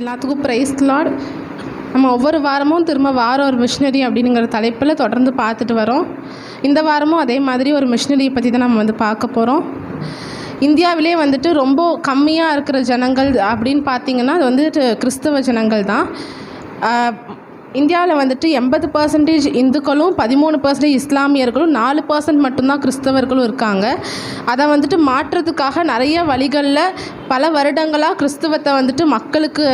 எல்லாத்துக்கும் price Lord நம்ம ஒவ்வொரு வாரமும் திரும்ப வாரம் ஒரு மிஷினரி அப்படிங்கிற தலைப்பில் தொடர்ந்து பார்த்துட்டு வரோம். இந்த வாரமும் அதே மாதிரி ஒரு மிஷினரியை பற்றி தான் நம்ம வந்து பார்க்க போகிறோம் இந்தியாவிலே வந்துட்டு ரொம்ப கம்மியாக இருக்கிற ஜனங்கள் அப்படின்னு பார்த்தீங்கன்னா அது வந்துட்டு கிறிஸ்தவ ஜனங்கள் தான். இந்தியாவில் வந்துட்டு எண்பது பர்சன்டேஜ் இந்துக்களும் பதிமூணு பர்சன்டேஜ் இஸ்லாமியர்களும் நாலு பர்சன்ட் மட்டும்தான் கிறிஸ்தவர்களும் இருக்காங்க. அதை வந்துட்டு மாற்றுறதுக்காக நிறைய வழிகளில் பல வருடங்களாக கிறிஸ்துவத்தை வந்துட்டு மக்களுக்கு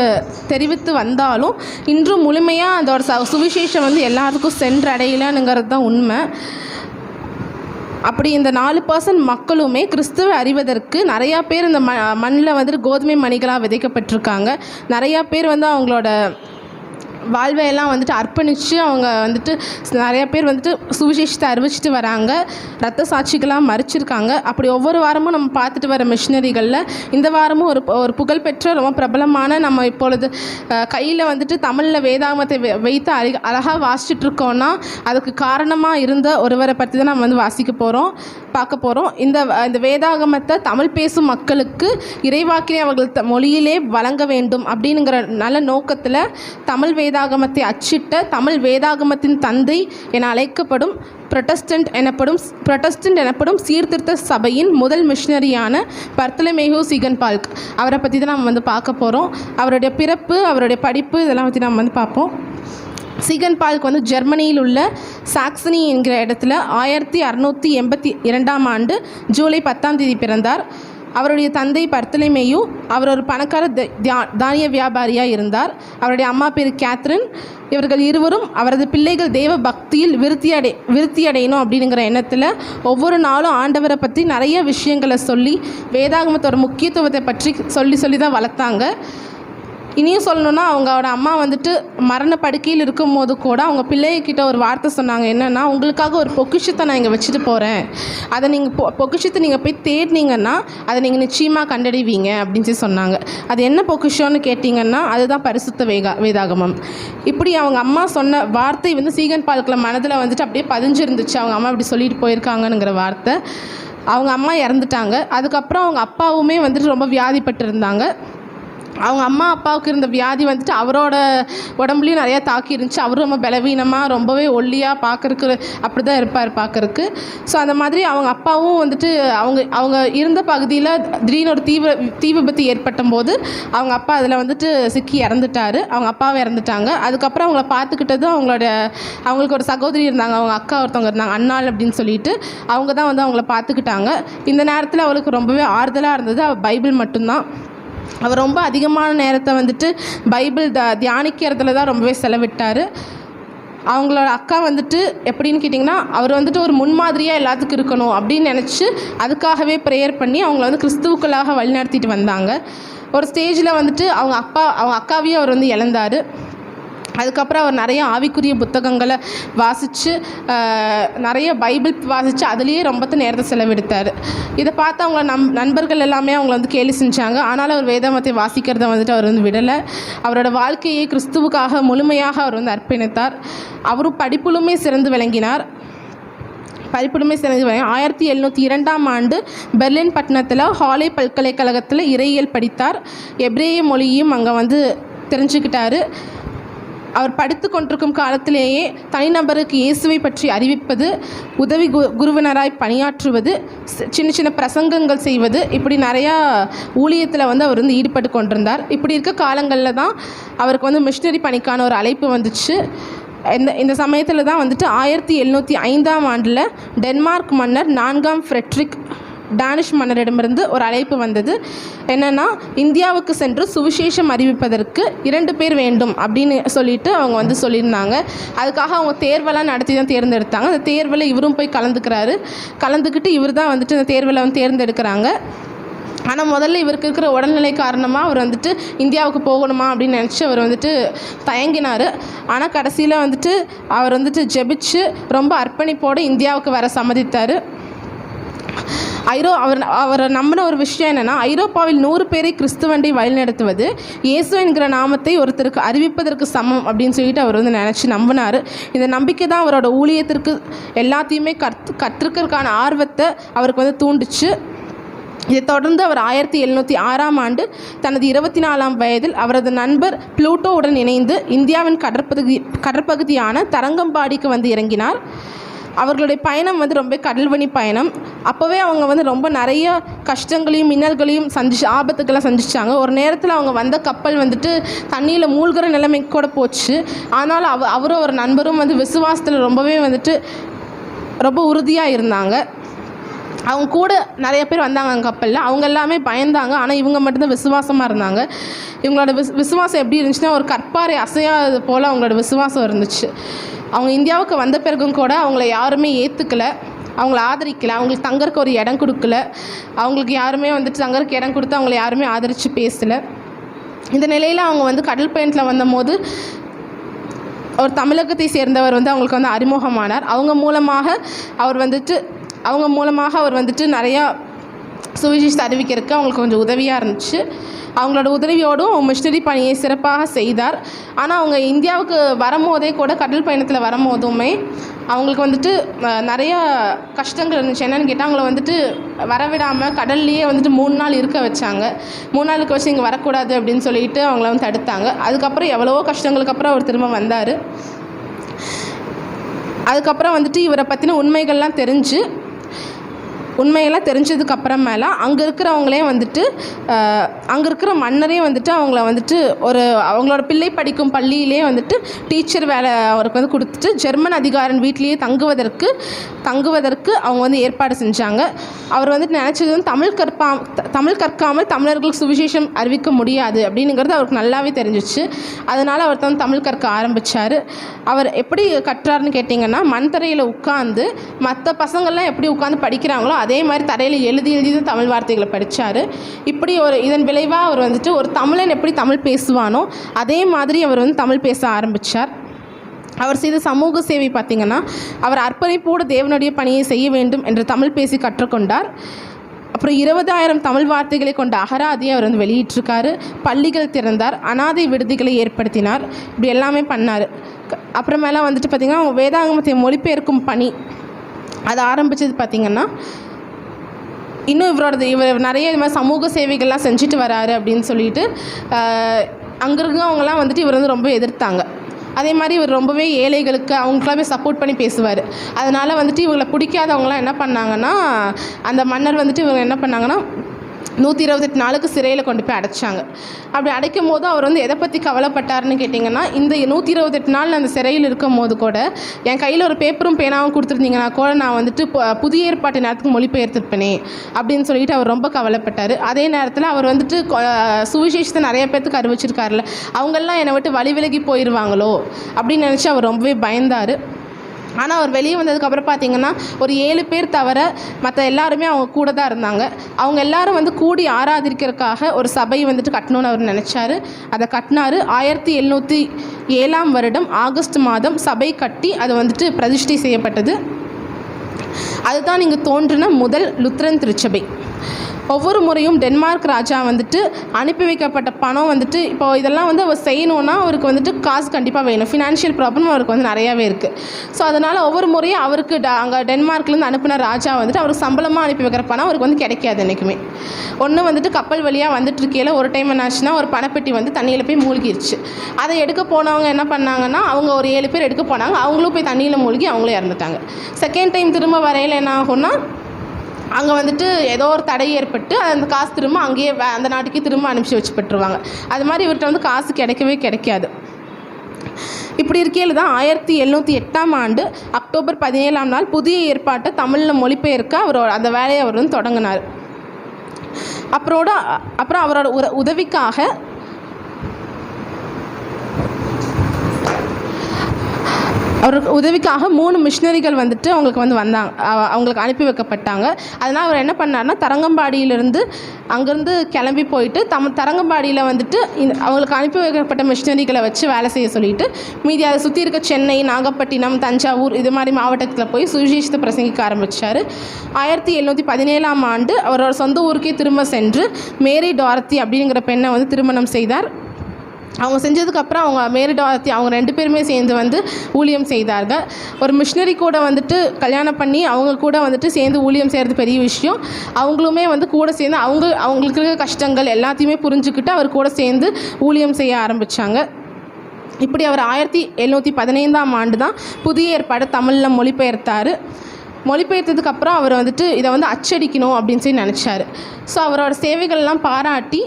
தெரிவித்து வந்தாலும் இன்றும் முழுமையாக அதோட ச சுவிசேஷம் வந்து எல்லாத்துக்கும் சென்றடையிலனுங்கிறது தான் உண்மை. அப்படி இந்த நாலு பர்சன்ட் மக்களுமே கிறிஸ்துவ அறிவதற்கு நிறையா பேர் இந்த ம மண்ணில் வந்துட்டு கோதுமை மணிகளாக விதைக்கப்பட்டிருக்காங்க. நிறையா பேர் வந்து அவங்களோட வாழ்வையெல்லாம் வந்துட்டு அர்ப்பணித்து அவங்க வந்துட்டு நிறைய பேர் வந்துட்டு சுவிசேஷத்தை அறிவிச்சிட்டு வராங்க. ரத்த சாட்சிகளாக மறிச்சிருக்காங்க. அப்படி ஒவ்வொரு வாரமும் நம்ம பார்த்துட்டு வர மிஷினரிகளில் இந்த வாரமும் ஒரு ஒரு புகழ்பெற்ற ரொம்ப பிரபலமான நம்ம இப்பொழுது கையில் வந்துட்டு தமிழில் வேதாகமத்தை வை- வைத்து அழி அழகாக வாசிச்சுட்டு இருக்கோன்னா அதுக்கு காரணமாக இருந்த ஒருவரை பற்றி தான் நம்ம வந்து வாசிக்க போகிறோம் பார்க்க போகிறோம் இந்த இந்த வேதாகமத்தை தமிழ் பேசும் மக்களுக்கு இறைவாக்கினை அவர்கள் த- மொழியிலே வழங்க வேண்டும் அப்படிங்கிற நல்ல நோக்கத்தில் தமிழ் வேத வேதாகமத்தை அச்சிட்ட தமிழ் வேதாகமத்தின் தந்தை என அழைக்கப்படும் புரொட்டஸ்டன்ட் எனப்படும் புரொட்டஸ்டன்ட் எனப்படும் சீர்திருத்த சபையின் முதல் மிஷினரியான பர்த்தலமேகோ சிகன் பால்க் அவரை பற்றி தான் நம்ம வந்து பார்க்க போகிறோம் அவருடைய பிறப்பு அவருடைய படிப்பு இதெல்லாம் பற்றி நம்ம வந்து பார்ப்போம். சிகன் பால்க் வந்து ஜெர்மனியில் உள்ள சாக்சனி என்கிற இடத்துல ஆயிரத்தி அறநூற்றி எண்பத்தி இரண்டாம் ஆண்டு ஜூலை பத்தாம் தேதி பிறந்தார். அவருடைய தந்தை பர்த்தலைமேயு அவர் ஒரு பணக்கார த- தியா- தானிய வியாபாரியாக இருந்தார். அவருடைய அம்மா பேர் கேத்ரின். இவர்கள் இருவரும் அவரது பிள்ளைகள் தேவ பக்தியில் விருத்தி அடை விருத்தி அடையணும் அப்படிங்கிற எண்ணத்தில் ஒவ்வொரு நாளும் ஆண்டவரை பற்றி நிறைய விஷயங்களை சொல்லி வேதாகமத்தோட முக்கியத்துவத்தை பற்றி சொல்லி சொல்லி தான் வளர்த்தாங்க. இனியும் சொல்லணும்னா அவங்களோட அம்மா வந்துட்டு மரண படுக்கையில் இருக்கும்போது கூட அவங்க பிள்ளைகிட்ட ஒரு வார்த்தை சொன்னாங்க. என்னென்னா உங்களுக்காக ஒரு பொக்கிஷத்தை நான் இங்கே வச்சுட்டு போகிறேன் அதை நீங்கள் பொ பொக்கிஷத்தை நீங்கள் போய் தேடினீங்கன்னா அதை நீங்கள் நிச்சயமாக கண்டடைவீங்க. அப்படின்னு சொல்லி சொன்னாங்க. அது என்ன பொக்கிஷம்னு கேட்டிங்கன்னா அதுதான் பரிசுத்த வேகா வேதாகமம். இப்படி அவங்க அம்மா சொன்ன வார்த்தை வந்து சீகன் பால்கில் மனதில் வந்துட்டு அப்படியே பதிஞ்சிருந்துச்சு. அவங்க அம்மா இப்படி சொல்லிட்டு போயிருக்காங்கங்கிற வார்த்தை. அவங்க அம்மா இறந்துட்டாங்க. அதுக்கப்புறம் அவங்க அப்பாவுமே வந்துட்டு ரொம்ப வியாதிப்பட்டு இருந்தாங்க அவங்க அம்மா அப்பாவுக்கு இருந்த வியாதி வந்துட்டு அவரோட உடம்புலையும் நிறையா தாக்கி இருந்துச்சு. அவரும் ரொம்ப பலவீனமாக ரொம்பவே ஒல்லியாக பார்க்கறக்கு அப்படி தான் இருப்பார் பார்க்கறக்கு ஸோ அந்த மாதிரி அவங்க அப்பாவும் வந்துட்டு அவங்க அவங்க இருந்த பகுதியில் திடீர்னு ஒரு தீ தீ விபத்து ஏற்பட்ட போது அவங்க அப்பா அதில் வந்துட்டு சிக்கி இறந்துட்டாரு. அவங்க அப்பாவும் இறந்துட்டாங்க. அதுக்கப்புறம் அவங்கள பார்த்துக்கிட்டதும் அவங்களோட அவங்களுக்கு ஒரு சகோதரி இருந்தாங்க. அவங்க அக்கா ஒருத்தவங்க இருந்தாங்க. அண்ணாள் அப்படின்னு சொல்லிட்டு அவங்க தான் வந்து அவங்கள பார்த்துக்கிட்டாங்க. இந்த நேரத்தில் அவளுக்கு ரொம்பவே ஆறுதலாக இருந்தது. அவள் பைபிள் மட்டும்தான். அவர் ரொம்ப அதிகமான நேரத்தை வந்துட்டு பைபிள் த தியானிக்கிறதுல தான் ரொம்பவே செலவிட்டார். அவங்களோட அக்கா வந்துட்டு எப்படின்னு கேட்டிங்கன்னா அவர் வந்துட்டு ஒரு முன்மாதிரியாக எல்லாத்துக்கும் இருக்கணும் அப்படின்னு நினச்சி அதுக்காகவே ப்ரேயர் பண்ணி அவங்கள வந்து கிறிஸ்துவுக்களாக வழிநடத்திட்டு வந்தாங்க. ஒரு ஸ்டேஜில் வந்துட்டு அவங்க அப்பா அவங்க அக்காவையும் அவர் வந்து இழந்தார். அதுக்கப்புறம் அவர் நிறைய ஆவிக்குரிய புத்தகங்களை வாசித்து நிறைய பைபிள் வாசித்து அதுலேயே ரொம்ப நேரத்தை செலவெடுத்தார். இதை பார்த்து அவங்க நம் நண்பர்கள் எல்லாமே அவங்கள வந்து கேலி செஞ்சாங்க. ஆனாலும் அவர் வேதாமத்தை வாசிக்கிறத வந்துட்டு அவர் வந்து விடலை. அவரோட வாழ்க்கையை கிறிஸ்துவுக்காக முழுமையாக அவர் வந்து அர்ப்பணித்தார். அவரும் படிப்பிலுமே சிறந்து விளங்கினார். படிப்பிலுமே சிறந்து விளங்கி ஆயிரத்தி எழுநூற்றி இரண்டாம் ஆண்டு பெர்லின் பட்டணத்தில் ஹாலே பல்கலைக்கழகத்தில் இறையியல் படித்தார். எப்ரேய மொழியும் அங்கே வந்து தெரிஞ்சுக்கிட்டாரு. அவர் படித்து கொண்டிருக்கும் காலத்திலேயே தனிநபருக்கு இயேசுவை பற்றி அறிவிப்பது உதவி கு குருவினராய் பணியாற்றுவது சின்ன சின்ன பிரசங்கங்கள் செய்வது இப்படி நிறையா ஊழியத்தில் வந்து அவர் வந்து ஈடுபட்டு கொண்டிருந்தார். இப்படி இருக்க காலங்களில் தான் அவருக்கு வந்து மிஷினரி பணிக்கான ஒரு அழைப்பு வந்துச்சு. இந்த இந்த சமயத்தில் தான் வந்துட்டு ஆயிரத்தி எழுநூற்றி ஐந்தாம் ஆண்டில் டென்மார்க் மன்னர் நான்காம் ஃப்ரெட்ரிக் டானிஷ் மன்னரிடமிருந்து ஒரு அழைப்பு வந்தது. என்னென்னா இந்தியாவுக்கு சென்று சுவிசேஷம் அறிவிப்பதற்கு இரண்டு பேர் வேண்டும் அப்படின்னு சொல்லிட்டு அவங்க வந்து சொல்லியிருந்தாங்க. அதுக்காக அவங்க தேர்வெல்லாம் நடத்தி தான் தேர்ந்தெடுத்தாங்க. அந்த தேர்வில் இவரும் போய் கலந்துக்கிறாரு. கலந்துக்கிட்டு இவர் தான் வந்துட்டு அந்த தேர்வில் வந்து தேர்ந்தெடுக்கிறாங்க. ஆனால் முதல்ல இவருக்கு இருக்கிற உடல்நிலை காரணமாக அவர் வந்துட்டு இந்தியாவுக்கு போகணுமா அப்படின்னு நினச்சி அவர் வந்துட்டு தயங்கினார். ஆனால் கடைசியில் வந்துட்டு அவர் வந்துட்டு ஜெபிச்சு ரொம்ப அர்ப்பணிப்போடு இந்தியாவுக்கு வர சம்மதித்தார். ஐரோ அவர் அவரை நம்பின ஒரு விஷயம் என்னென்னா ஐரோப்பாவில் நூறு பேரை கிறிஸ்துவண்டை வழிநடத்துவது இயேசு என்கிற நாமத்தை ஒருத்தருக்கு அறிவிப்பதற்கு சமம் அப்படின்னு சொல்லிட்டு அவர் வந்து நினச்சி நம்பினார். இந்த நம்பிக்கை தான் அவரோட ஊழியத்திற்கு எல்லாத்தையுமே கற்று கற்றுக்கிறதுக்கான ஆர்வத்தை அவருக்கு வந்து தூண்டுச்சு. இதை தொடர்ந்து அவர் ஆயிரத்தி எழுநூற்றி ஆறாம் ஆண்டு தனது இருபத்தி நாலாம் வயதில் அவரது நண்பர் ப்ளூட்டோவுடன் இணைந்து இந்தியாவின் கடற்பகுதி கடற்பகுதியான தரங்கம்பாடிக்கு வந்து இறங்கினார். அவர்களுடைய பயணம் வந்து ரொம்ப கடல்வழி பயணம். அப்போவே அவங்க வந்து ரொம்ப நிறைய கஷ்டங்களையும் மின்னல்களையும் சந்திச்சு ஆபத்துக்கெல்லாம் சந்திச்சாங்க ஒரு நேரத்தில் அவங்க வந்த கப்பல் வந்துட்டு தண்ணியில் மூழ்கிற நிலைமைக்கு கூட போச்சு. ஆனாலும் அவ அவரும் ஒரு நண்பரும் வந்து விசுவாசத்தில் ரொம்பவே வந்துட்டு ரொம்ப உறுதியாக இருந்தாங்க. அவங்க கூட நிறைய பேர் வந்தாங்க அந்த கப்பலில் அவங்க எல்லாமே பயந்தாங்க. ஆனால் இவங்க மட்டும்தான் விசுவாசமாக இருந்தாங்க. இவங்களோட விஸ் விசுவாசம் எப்படி இருந்துச்சுன்னா ஒரு கற்பாறை அசையாதது போல் அவங்களோட விசுவாசம் இருந்துச்சு. அவங்க இந்தியாவுக்கு வந்த பிறகும் கூட அவங்கள யாருமே ஏற்றுக்கல அவங்கள ஆதரிக்கல. அவங்களுக்கு தங்கறக்கு ஒரு இடம் கொடுக்கல. அவங்களுக்கு யாருமே வந்துட்டு தங்கறக்கு இடம் கொடுத்து அவங்கள யாருமே ஆதரித்து பேசலை. இந்த நிலையில் அவங்க வந்து கடல் பயணத்தில் வந்தபோது ஒரு தமிழகத்தை சேர்ந்தவர் வந்து அவங்களுக்கு வந்து அறிமுகமானார். அவங்க மூலமாக அவர் வந்துட்டு அவங்க மூலமாக அவர் வந்துட்டு நிறையா சுவிசேஷத்தை அறிவிக்கிறதுக்கு அவங்களுக்கு கொஞ்சம் உதவியாக இருந்துச்சு. அவங்களோட உதவியோடும் மிஷினரி பணியை சிறப்பாக செய்தார். ஆனால் அவங்க இந்தியாவுக்கு வரும்போதே கூட கடல் பயணத்தில் வரும்போதுமே அவங்களுக்கு வந்துட்டு நிறையா கஷ்டங்கள் இருந்துச்சு. என்னென்னு கேட்டால் அவங்கள வந்துட்டு வரவிடாமல் கடல்லையே வந்துட்டு மூணு நாள் இருக்க வச்சாங்க. மூணு நாளுக்கு வச்சு இங்கே வரக்கூடாது அப்படின்னு சொல்லிட்டு அவங்கள வந்து தடுத்தாங்க. அதுக்கப்புறம் எவ்வளவோ கஷ்டங்களுக்கு அப்புறம் அவர் திரும்ப வந்தார். அதுக்கப்புறம் வந்துட்டு இவரை பற்றின உண்மைகள்லாம் தெரிஞ்சு உண்மையெல்லாம் தெரிஞ்சதுக்கு அப்புறமேல அங்கே இருக்கிறவங்களே வந்துட்டு அங்கே இருக்கிற மன்னரே வந்துட்டு அவங்கள வந்துட்டு ஒரு அவங்களோட பிள்ளை படிக்கும் பள்ளியிலே வந்துட்டு டீச்சர் வேலை அவருக்கு வந்து கொடுத்துட்டு ஜெர்மன் அதிகாரன் வீட்லேயே தங்குவதற்கு தங்குவதற்கு அவங்க வந்து ஏற்பாடு செஞ்சாங்க. அவர் வந்துட்டு நினச்சது வந்து தமிழ் கற்பா த- தமிழ் கற்காமல் தமிழர்களுக்கு சுவிசேஷம் அறிவிக்க முடியாது அப்படிங்கிறது அவருக்கு நல்லாவே தெரிஞ்சிச்சு. அதனால் அவர் தான் தமிழ் கற்க ஆரம்பித்தார் அவர் எப்படி கற்றாருன்னு கேட்டிங்கன்னா மண்தரையில் உட்காந்து மற்ற பசங்கள்லாம் எப்படி உட்காந்து படிக்கிறாங்களோ அதே மாதிரி தரையில் எழுதி எழுதி தான் தமிழ் வார்த்தைகளை படித்தார் இப்படி ஒரு இதன் விளைவாக அவர் வந்துட்டு ஒரு தமிழன் எப்படி தமிழ் பேசுவானோ அதே மாதிரி அவர் வந்து தமிழ் பேச ஆரம்பித்தார் அவர் செய்த சமூக சேவை பார்த்திங்கன்னா அவர் அர்ப்பணிப்போடு தேவனுடைய பணியை செய்ய வேண்டும் என்று தமிழ் பேசி கற்றுக்கொண்டார். அப்புறம் இருபதாயிரம் தமிழ் வார்த்தைகளை கொண்ட அகராதியை அவர் வந்து வெளியிட்டிருக்காரு. பள்ளிகள் திறந்தார் அனாதை விடுதிகளை ஏற்படுத்தினார். இப்படி எல்லாமே பண்ணார். அப்புறமேலாம் வந்துட்டு பார்த்திங்கன்னா அவங்க மொழிபெயர்க்கும் பணி அது ஆரம்பித்தது பார்த்திங்கன்னா இன்னும் இவரோடது இவர் நிறைய இது மாதிரி சமூக சேவைகள்லாம் செஞ்சுட்டு வராரு அப்படின்னு சொல்லிட்டு அங்கே இருக்கிறவங்கலாம் வந்துட்டு இவர் வந்து ரொம்ப எதிர்த்தாங்க. அதே மாதிரி இவர் ரொம்பவே ஏழைகளுக்கு அவங்களுக்குலாமே சப்போர்ட் பண்ணி பேசுவார். அதனால் வந்துட்டு இவங்களை பிடிக்காதவங்களாம் என்ன பண்ணாங்கன்னா அந்த மன்னர் வந்துட்டு இவங்க என்ன பண்ணாங்கன்னா நூற்றி இருபத்தெட்டு நாளுக்கு சிறையில் கொண்டு போய் அடைச்சாங்க. அப்படி அடைக்கும் போது அவர் வந்து எதை பற்றி கவலைப்பட்டாருன்னு கேட்டிங்கன்னா இந்த நூற்றி இருபத்தெட்டு நாள் அந்த சிறையில் இருக்கும் போது கூட என் கையில் ஒரு பேப்பரும் பேனாவும் கொடுத்துருந்தீங்கன்னா கூட நான் வந்துட்டு புதிய ஏற்பாட்டு நேரத்துக்கு மொழிபெயர்த்திருப்பேனே அப்படின்னு சொல்லிட்டு அவர் ரொம்ப கவலைப்பட்டார். அதே நேரத்தில் அவர் வந்துட்டு சுவிசேஷத்தை நிறைய பேர்த்துக்கு அறிவிச்சிருக்காருல்ல அவங்கெல்லாம் என்னை விட்டு வழி விலகி போயிடுவாங்களோ அப்படின்னு நினச்சி அவர் ரொம்பவே பயந்தார். ஆனால் அவர் வெளியே வந்ததுக்கப்புறம் பார்த்தீங்கன்னா ஒரு ஏழு பேர் தவிர மற்ற எல்லாருமே அவங்க கூட தான் இருந்தாங்க. அவங்க எல்லாரும் வந்து கூடி ஆராதிக்கிறதுக்காக ஒரு சபை வந்துட்டு கட்டணும்னு அவர் நினச்சாரு. அதை கட்டினார். ஆயிரத்தி எழுநூற்றி ஏழாம் வருடம் ஆகஸ்ட் மாதம் சபை கட்டி அது வந்துட்டு பிரதிஷ்டை செய்யப்பட்டது. அதுதான் இங்கு தோன்றின முதல் லுத்ரன் திருச்சபை. ஒவ்வொரு முறையும் டென்மார்க் ராஜா வந்துட்டு அனுப்பி வைக்கப்பட்ட பணம் வந்துட்டு இப்போ இதெல்லாம் வந்து அவர் செய்யணுன்னா அவருக்கு வந்துட்டு காசு கண்டிப்பாக வேணும். ஃபினான்ஷியல் ப்ராப்ளம் அவருக்கு வந்து நிறையாவே இருக்குது ஸோ அதனால் ஒவ்வொரு முறையும் அவருக்கு ட அங்கே டென்மார்க்லேருந்து அனுப்பின ராஜா வந்துட்டு அவருக்கு சம்பளமாக அனுப்பி வைக்கிற பணம் அவருக்கு வந்து கிடைக்காது என்றைக்குமே ஒன்று வந்துட்டு கப்பல் வழியாக வந்துட்டு இருக்கையில் ஒரு டைம் என்னாச்சுன்னா ஒரு பணப்பெட்டி வந்து தண்ணியில் போய் மூழ்கிருச்சு. அதை எடுக்க போனவங்க என்ன பண்ணாங்கன்னா அவங்க ஒரு ஏழு பேர் எடுக்க போனாங்க. அவங்களும் போய் தண்ணியில் மூழ்கி அவங்களும் இறந்துட்டாங்க. செகண்ட் டைம் திரும்ப வரையில் என்ன ஆகும்னா அங்கே வந்துட்டு ஏதோ ஒரு தடை ஏற்பட்டு அந்த காசு திரும்ப அங்கேயே அந்த நாட்டுக்கே திரும்ப அனுப்பிச்சி வச்சுப்பட்டுருவாங்க. அது மாதிரி இவர்கிட்ட வந்து காசு கிடைக்கவே கிடைக்காது. இப்படி இருக்கையில் தான் ஆயிரத்தி எழுநூற்றி எட்டாம் ஆண்டு அக்டோபர் பதினேழாம் நாள் புதிய ஏற்பாட்டை தமிழில் மொழிபெயர்க்க அவர் அந்த வேலையை அவர் வந்து தொடங்கினார். அப்புறோட அப்புறம் அவரோட உதவிக்காக அவருக்கு உதவிக்காக மூணு மிஷினரிகள் வந்துட்டு அவங்களுக்கு வந்து வந்தாங்க. அவ- அவங்களுக்கு அனுப்பி வைக்கப்பட்டாங்க. அதனால் அவர் என்ன பண்ணார்னா தரங்கம்பாடியிலேருந்து அங்கேருந்து கிளம்பி போயிட்டு தம் தரங்கம்பாடியில் வந்துட்டு இந்த அவங்களுக்கு அனுப்பி வைக்கப்பட்ட மிஷினரிகளை வச்சு வேலை செய்ய சொல்லிட்டு மீதி அதை சுற்றி இருக்க சென்னை நாகப்பட்டினம் தஞ்சாவூர் இது மாதிரி மாவட்டத்தில் போய் சுவிசேஷத்தை பிரசங்கிக்க ஆரம்பித்தார் ஆயிரத்தி எழுநூற்றி பதினேழாம் ஆண்டு அவரோட சொந்த ஊருக்கே திரும்ப சென்று மேரி டாரத்தி அப்படிங்கிற பெண்ணை வந்து திருமணம் செய்தார். அவங்க செஞ்சதுக்கப்புறம் அவங்க மேரிடாத்தி அவங்க ரெண்டு பேருமே சேர்ந்து வந்து ஊழியம் செய்தார்கள். ஒரு மிஷினரி கூட வந்துட்டு கல்யாணம் பண்ணி அவங்க கூட வந்துட்டு சேர்ந்து ஊழியம் செய்கிறது பெரிய விஷயம். அவங்களுமே வந்து கூட சேர்ந்து அவங்க அவங்களுக்கு இருக்கிற கஷ்டங்கள் எல்லாத்தையுமே புரிஞ்சுக்கிட்டு அவர் கூட சேர்ந்து ஊழியம் செய்ய ஆரம்பித்தாங்க இப்படி அவர் ஆயிரத்தி எழுநூற்றி பதினைந்தாம் ஆண்டு தான் புதிய ஏற்பாடு தமிழில் மொழிபெயர்த்தார். மொழிபெயர்த்ததுக்கப்புறம் அவர் வந்துட்டு இதை வந்து அச்சடிக்கணும் அப்படின்னு சொல்லி நினச்சாரு. ஸோ அவரோட சேவைகள்லாம் பாராட்டி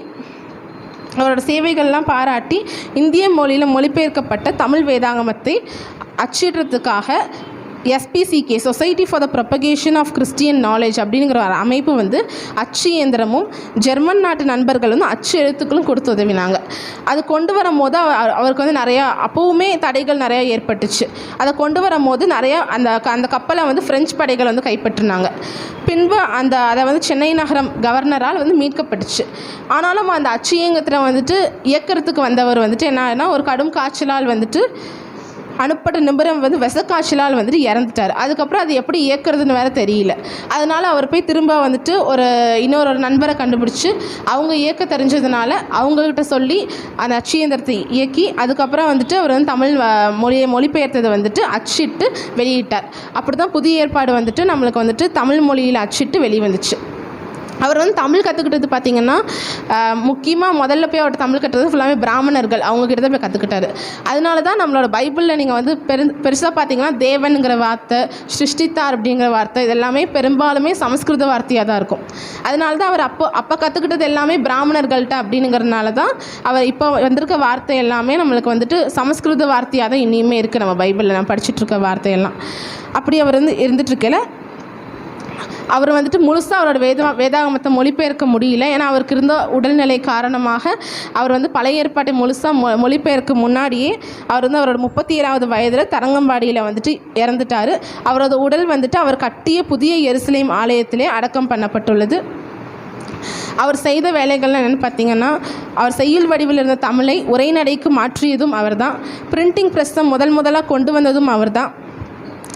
அவரோட சேவைகள்லாம் பாராட்டி இந்திய மொழியில் மொழிபெயர்க்கப்பட்ட தமிழ் வேதாகமத்தை அச்சிடுறதுக்காக SPCK society for the propagation of Christian knowledge அப்படிங்கிற ஒரு அமைப்பு வந்து அச்சு இயந்திரமும் ஜெர்மன் நாட்டு நண்பர்கள் வந்து அச்சு எழுத்துக்களும் கொடுத்து உதவினாங்க. அது கொண்டு வரும்போது அவ- அவருக்கு வந்து நிறையா அப்போவுமே தடைகள் நிறையா ஏற்பட்டுச்சு. அதை கொண்டு வரும்போது நிறையா அந்த க- அந்த கப்பலை வந்து ஃப்ரெஞ்சு படைகள் வந்து கைப்பற்றினாங்க. பின்பு அந்த அதை வந்து சென்னை நகரம் கவர்னரால் வந்து மீட்கப்பட்டுச்சு. ஆனாலும் அந்த அச்சு இயங்கத்தில் வந்துட்டு இயக்கிறதுக்கு வந்தவர் வந்துட்டு என்னன்னா ஒரு கடும் காய்ச்சலால் வந்துட்டு அனுப்பட்ட நிபுணம் வந்து விசக்காய்ச்சலால் வந்துட்டு இறந்துட்டார். அதுக்கப்புறம் அது எப்படி இயக்குறதுன்னு வேற தெரியல. அதனால அவர் போய் திரும்ப வந்துட்டு ஒரு இன்னொரு ஒரு நண்பரை கண்டுபிடிச்சி அவங்க இயக்க தெரிஞ்சதுனால அவங்கக்கிட்ட சொல்லி அந்த அச்சியந்திரத்தை இயக்கி அதுக்கப்புறம் வந்துட்டு அவர் வந்து தமிழ் மொழியை மொழிபெயர்த்ததை வந்துட்டு அச்சிட்டு வெளியிட்டார். அப்படி தான் புதிய ஏற்பாடு வந்துட்டு நம்மளுக்கு வந்துட்டு தமிழ் மொழியில் அச்சிட்டு வெளிவந்துச்சு. அவர் வந்து தமிழ் கற்றுக்கிட்டது பார்த்தீங்கன்னா முக்கியமாக முதல்ல போய் அவர் தமிழ் கற்றுறது ஃபுல்லாகவே பிராமணர்கள். அவங்கக்கிட்ட தான் போய் கற்றுக்கிட்டாரு அதனால தான் நம்மளோட பைபிளில் நீங்கள் வந்து பெரு பெருசாக பார்த்தீங்கன்னா தேவனுங்கிற வார்த்தை சிருஷ்டித்தார் அப்படிங்கிற வார்த்தை இதெல்லாமே பெரும்பாலுமே சமஸ்கிருத வார்த்தையாக தான் இருக்கும். அதனால தான் அவர் அப்போ அப்போ கற்றுக்கிட்டது எல்லாமே பிராமணர்கள்ட்ட அப்படிங்கிறதுனால தான் அவர் இப்போ வந்திருக்க வார்த்தை எல்லாமே நம்மளுக்கு வந்துட்டு சமஸ்கிருத வார்த்தையாக தான் இனியுமே இருக்குது நம்ம பைபிளில். நான் படிச்சுட்ருக்க வார்த்தையெல்லாம் அப்படி அவர் வந்து இருந்துகிட்ருக்கல அவர் வந்துட்டு முழுசாக அவரோட வேத வேதாகமத்தை மொழிபெயர்க்க முடியல. ஏன்னா அவருக்கு இருந்த உடல்நிலை காரணமாக அவர் வந்து பழைய ஏற்பாட்டை முழுசாக மொ மொழிபெயர்க்க முன்னாடியே அவர் வந்து அவரோட முப்பத்தி ஏழாவது வயதில் தரங்கம்பாடியில் வந்துட்டு இறந்துட்டார். அவரது உடல் வந்துட்டு அவர் கட்டிய புதிய எருசலேம் ஆலயத்திலே அடக்கம் பண்ணப்பட்டுள்ளது. அவர் செய்த வேலைகள் என்னென்னு பார்த்தீங்கன்னா அவர் செய்யுள் வடிவில் இருந்த தமிழை உரைநடைக்கு மாற்றியதும் அவர்தான். பிரிண்டிங் ப்ரெஸ்ஸை முதல் முதலாக கொண்டு வந்ததும் அவர்தான்.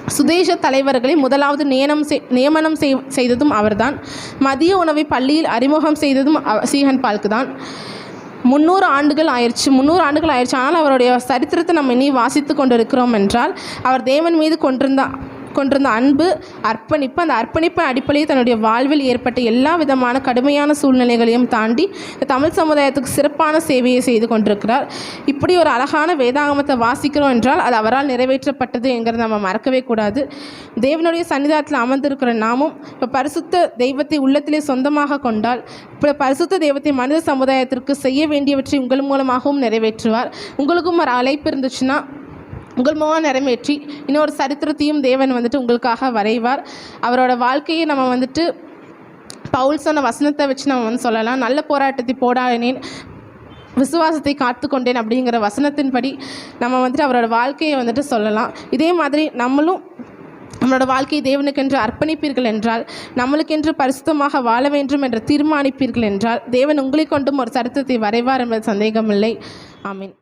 சுதேச தலைவர்களை முதலாவது நியமனம் செய் நியமனம் செய் செய்ததும் அவர்தான். மதிய உணவை பள்ளியில் அறிமுகம் செய்ததும் சீகன் பால்க்கு தான் முந்நூறு ஆண்டுகள் ஆயிடுச்சு முந்நூறு ஆண்டுகள் ஆயிடுச்சு ஆனால் அவருடைய சரித்திரத்தை நம்ம இனி வாசித்து கொண்டிருக்கிறோம் என்றால் அவர் தேவன் மீது கொண்டிருந்த கொண்டிருந்த அன்பு அர்ப்பணிப்பு அந்த அர்ப்பணிப்பு அடிப்படையில் தன்னுடைய வாழ்வில் ஏற்பட்ட எல்லா விதமான கடுமையான சூழ்நிலைகளையும் தாண்டி தமிழ் சமுதாயத்துக்கு சிறப்பான சேவையை செய்து கொண்டிருக்கிறார். இப்படி ஒரு அழகான வேதாகமத்தை வாசிக்கிறோம் என்றால் அது அவரால் நிறைவேற்றப்பட்டது என்கிறத நம்ம மறக்கவே கூடாது. தேவனுடைய சன்னிதானத்தில் அமர்ந்திருக்கிற நாமும் இப்போ பரிசுத்த தெய்வத்தை உள்ளத்திலே சொந்தமாக கொண்டால் இப்போ பரிசுத்த தெய்வத்தை மனித சமுதாயத்திற்கு செய்ய வேண்டியவற்றை உங்கள் மூலமாகவும் நிறைவேற்றுவார். உங்களுக்கும் ஒரு அழைப்பு இருந்துச்சுன்னா உங்கள் மூலம் நிறைவேற்றி இன்னொரு சரித்திரத்தையும் தேவன் வந்துட்டு உங்களுக்காக வரைவார். அவரோட வாழ்க்கையை நம்ம வந்துட்டு பவுல் சொன்ன வசனத்தை வச்சு நம்ம வந்து சொல்லலாம். நல்ல போராட்டத்தை போடாடினேன் விசுவாசத்தை காத்து கொண்டேன் அப்படிங்கிற வசனத்தின்படி நம்ம வந்துட்டு அவரோட வாழ்க்கையை வந்துட்டு சொல்லலாம். இதே மாதிரி நம்மளும் நம்மளோட வாழ்க்கையை தேவனுக்கென்று அர்ப்பணிப்பீர்கள் என்றால் நம்மளுக்கென்று பரிசுத்தமாக வாழ வேண்டும் என்று தீர்மானிப்பீர்கள் என்றால் தேவன் உங்களை கொண்டும் ஒரு சரித்திரத்தை வரைவார் என்பது சந்தேகமில்லை. ஆமீன்.